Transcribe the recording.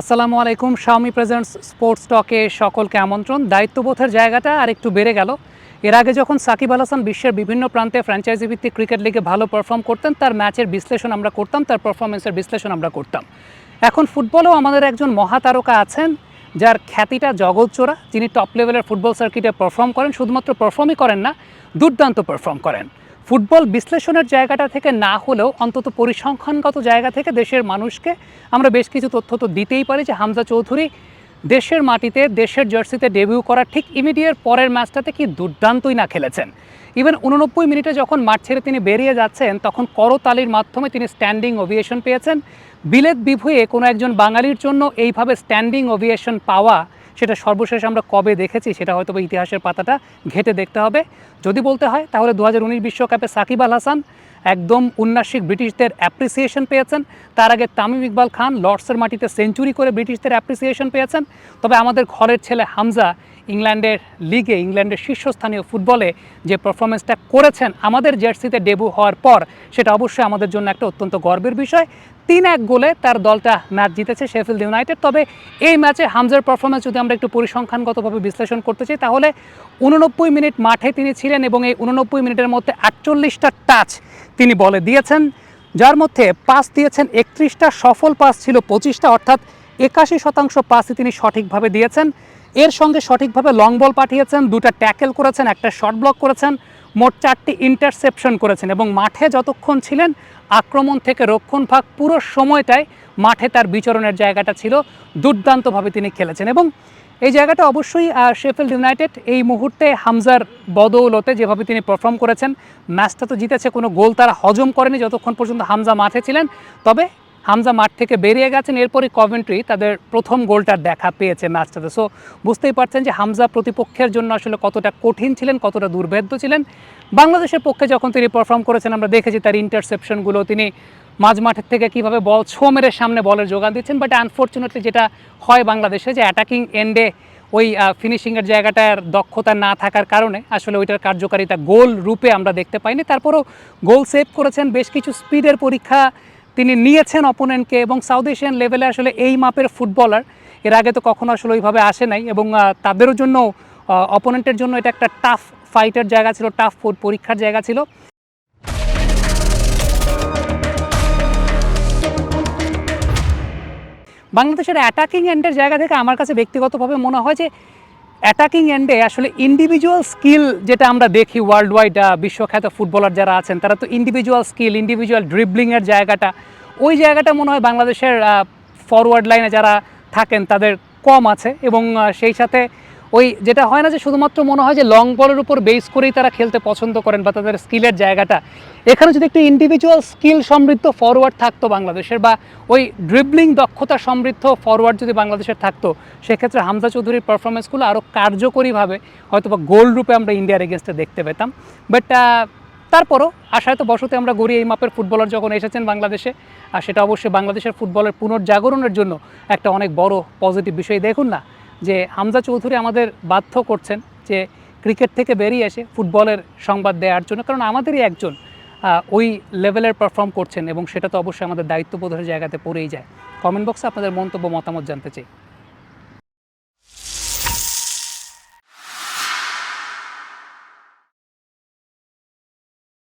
আসসালামু আলাইকুম Xiaomi presents sports টকে সকলকে আমন্ত্রণ। দায়িত্ববোধের জায়গাটা আর একটু বেড়ে গেল। এর আগে যখন সাকিব আল হাসান বিশ্বের বিভিন্ন প্রান্তে ফ্র্যাঞ্চাইজি ভিত্তিক ক্রিকেট লিগে ভালো পারফর্ম করতেন, তার ম্যাচের বিশ্লেষণ আমরা করতাম, তার পারফরমেন্সের বিশ্লেষণ আমরা করতাম। এখন ফুটবলেও আমাদের একজন মহাতারকা আছেন, যার খ্যাতিটা জগৎচোরা যিনি টপ লেভেলের ফুটবল সার্কিটে পারফর্ম করেন, শুধুমাত্র পারফর্মই করেন না, দুর্দান্ত পারফর্ম করেন। ফুটবল বিশ্লেষণের জায়গাটা থেকে না হলেও অন্তত পরিসংখ্যানগত জায়গা থেকে দেশের মানুষকে আমরা বেশ কিছু তথ্য তো দিতেই পারি যে হামজা চৌধুরী দেশের মাটিতে, দেশের জার্সিতে ডেবিউ করার ঠিক ইমিডিয়েট পরের ম্যাচটাতে কি দুর্দান্তই না খেলেছেন। ইভেন উননব্বই মিনিটে যখন মাঠ ছেড়ে তিনি বেরিয়ে যাচ্ছেন, তখন করতালির মাধ্যমে তিনি স্ট্যান্ডিং ওভিয়েশন পেয়েছেন। বিলেত বিভুয়ে কোনো একজন বাঙালির জন্য এইভাবে স্ট্যান্ডিং ওভিয়েশন পাওয়া সেটা সর্বশেষ আমরা কবে দেখেছি সেটা হয়তো ইতিহাসের পাতাটা ঘেটে দেখতে হবে। যদি বলতে হয়, তাহলে দু বিশ্বকাপে সাকিব আল হাসান একদম উন্নাসিক ব্রিটিশদের অ্যাপ্রিসিয়েশন পেয়েছেন। তার আগে তামিম ইকবাল খান লর্ডসের মাটিতে সেঞ্চুরি করে ব্রিটিশদের অ্যাপ্রিসিয়েশন পেয়েছেন। তবে আমাদের ঘরের ছেলে হামজা ইংল্যান্ডের লিগে, ইংল্যান্ডের শীর্ষস্থানীয় ফুটবলে যে পারফরমেন্সটা করেছেন, আমাদের জার্সিতে ডেবু হওয়ার পর, সেটা অবশ্যই আমাদের জন্য একটা অত্যন্ত গর্বের বিষয়। তিন এক গোলে তার দলটা ম্যাচ জিতেছে শেফিল্ড ইউনাইটেড তবে এই ম্যাচে হামজার পারফরমেন্স যদি আমরা একটু পরিসংখ্যানগতভাবে বিশ্লেষণ করতে চাই, তাহলে উননব্বই মিনিট মাঠে তিনি ছিলেন এবং এই উননব্বই মিনিটের মধ্যে আটচল্লিশটা টাচ তিনি বলে দিয়েছেন, যার মধ্যে পাস দিয়েছেন একত্রিশটা, সফল পাস ছিল পঁচিশটা, অর্থাৎ একাশি শতাংশ পাসই তিনি সঠিকভাবে দিয়েছেন। এর সঙ্গে সঠিকভাবে লং বল পাঠিয়েছেন, দুটা ট্যাকেল করেছেন, একটা শর্ট ব্লক করেছেন, মোট চারটি ইন্টারসেপশন করেছেন এবং মাঠে যতক্ষণ ছিলেন, আক্রমণ থেকে রক্ষণ ভাগ পুরো সময়টায় মাঠে তার বিচরণের জায়গাটা ছিল, দুর্দান্তভাবে তিনি খেলেছেন এবং এই জায়গাটা অবশ্যই শেফিল্ড ইউনাইটেড এই মুহূর্তে হামজার বদৌলতে যেভাবে তিনি পারফর্ম করেছেন, ম্যাচটা তো জিতেছে কোনো গোল তারা হজম করেনি যতক্ষণ পর্যন্ত হামজা মাঠে ছিলেন, তবে হামজা মাঠ থেকে বেরিয়ে গেছেন। এরপরই কভেন্ট্রি তাদের প্রথম গোলটার দেখা পেয়েছে ম্যাচটাতে। সো বুঝতেই পারছেন যে হামজা প্রতিপক্ষের জন্য আসলে কতটা কঠিন ছিলেন, কতটা দুর্ভেদ্য ছিলেন। বাংলাদেশের পক্ষে যখন তিনি পারফর্ম করেছেন, আমরা দেখেছি তার ইন্টারসেপশনগুলো তিনি মাঝ মাঠের থেকে কীভাবে বল ছো মেরে সামনে বলের যোগান দিচ্ছেন। বাট আনফর্চুনেটলি যেটা হয় বাংলাদেশে যে অ্যাটাকিং এন্ডে ওই ফিনিশিংয়ের জায়গাটার দক্ষতা না থাকার কারণে আসলে ওইটার কার্যকারিতা গোল রূপে আমরা দেখতে পাইনি। তারপরও গোল সেভ করেছেন। বেশ কিছু স্পিডের পরীক্ষা তিনি নিয়েছেন অপোনেন্টকে এবং সাউথ এশিয়ান লেভেলে আসলে এই মাপের ফুটবলার এর আগে তো কখনো আসলে ওইভাবে আসে নাই এবং তাদেরও জন্য অপোনেন্টের জন্য এটা একটা টাফ ফাইটের জায়গা ছিল টাফ ফুড পরীক্ষার জায়গা ছিল। বাংলাদেশের অ্যাটাকিং এন্ডের জায়গা থেকে আমার কাছে ব্যক্তিগতভাবে মনে হয় যে অ্যাটাকিং এন্ডে আসলে ইন্ডিভিজুয়াল স্কিল যেটা আমরা দেখি ওয়ার্ল্ড ওয়াইড বিশ্বখ্যাত ফুটবলার যারা আছেন, তারা তো ইন্ডিভিজুয়াল স্কিল ইন্ডিভিজুয়াল ড্রিবলিংয়ের জায়গাটা। ওই জায়গাটা মনে হয় বাংলাদেশের ফরওয়ার্ড লাইনে যারা থাকেন, তাদের কম আছে এবং সেই সাথে ওই যেটা হয় না যে শুধুমাত্র মনে হয় যে লং বলের উপর বেস করেই তারা খেলতে পছন্দ করেন বা তাদের স্কিলের জায়গাটা। এখানে যদি একটু ইন্ডিভিজুয়াল স্কিল সমৃদ্ধ ফরওয়ার্ড থাকতো বাংলাদেশের বা ওই ড্রিবলিং দক্ষতা সমৃদ্ধ ফরওয়ার্ড যদি বাংলাদেশের থাকতো, সেক্ষেত্রে হামজা চৌধুরীর পারফরমেন্সগুলো আরও কার্যকরীভাবে হয়তো বা গোল রূপে আমরা ইন্ডিয়ার এগেনস্টে দেখতে পেতাম। বাট তারপরও আশায় তো বসতে আমরা গড়ি এই মাপের ফুটবলার যখন এসেছেন বাংলাদেশে, আর সেটা অবশ্যই বাংলাদেশের ফুটবলের পুনর্জাগরণের জন্য একটা অনেক বড় পজিটিভ বিষয়। দেখুন না যে হামজা চৌধুরী আমাদের বাধ্য করছেন যে ক্রিকেট থেকে বেরিয়ে এসে ফুটবলের সংবাদ দেওয়ার জন্য, কারণ আমাদেরই একজন ওই লেভেলের পারফর্ম করছেন এবং সেটা তো অবশ্যই আমাদের দায়িত্ববোধের জায়গাতে পড়েই যায়। কমেন্ট বক্সে আপনাদের মন্তব্য, মতামত জানতে চাই।